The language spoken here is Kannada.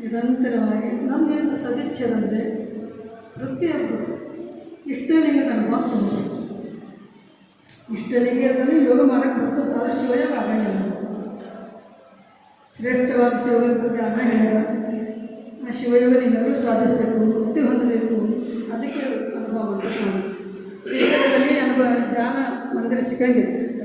ನಿರಂತರವಾಗಿ ನಮಗೇನು ಸದಿಚ್ಛದಂದರೆ ಪ್ರತಿಯೊಬ್ಬರು ಇಷ್ಟಲಿಂಗ ನನ್ನ ಮಾತು ಇಷ್ಟಲಿಂಗ ಯೋಗ ಮಾಡಕ್ಕೆ ಬರ್ತದೆ ಭಾಳ ಶಿವಯೋಗ ಆಗಿಲ್ಲ ಶ್ರೇಷ್ಠವಾದ ಶಿವಯೋಗದ ಬಗ್ಗೆ ಅನ್ನ ಹೇಳ್ಯಾರ ಆ ಶಿವಯೋಗ ನೀವೆಲ್ಲರೂ ಸಾಧಿಸಬೇಕು, ಮುಕ್ತಿ ಹೊಂದಬೇಕು. ಅದಕ್ಕೆ ಅನುಭವ ಬಂತು. ಶ್ರೀಶೈಲದಲ್ಲಿ ಅನುಭವ ಧ್ಯಾನ ಮಂದಿರ ಸಿಕ್ಕಂಗೆ.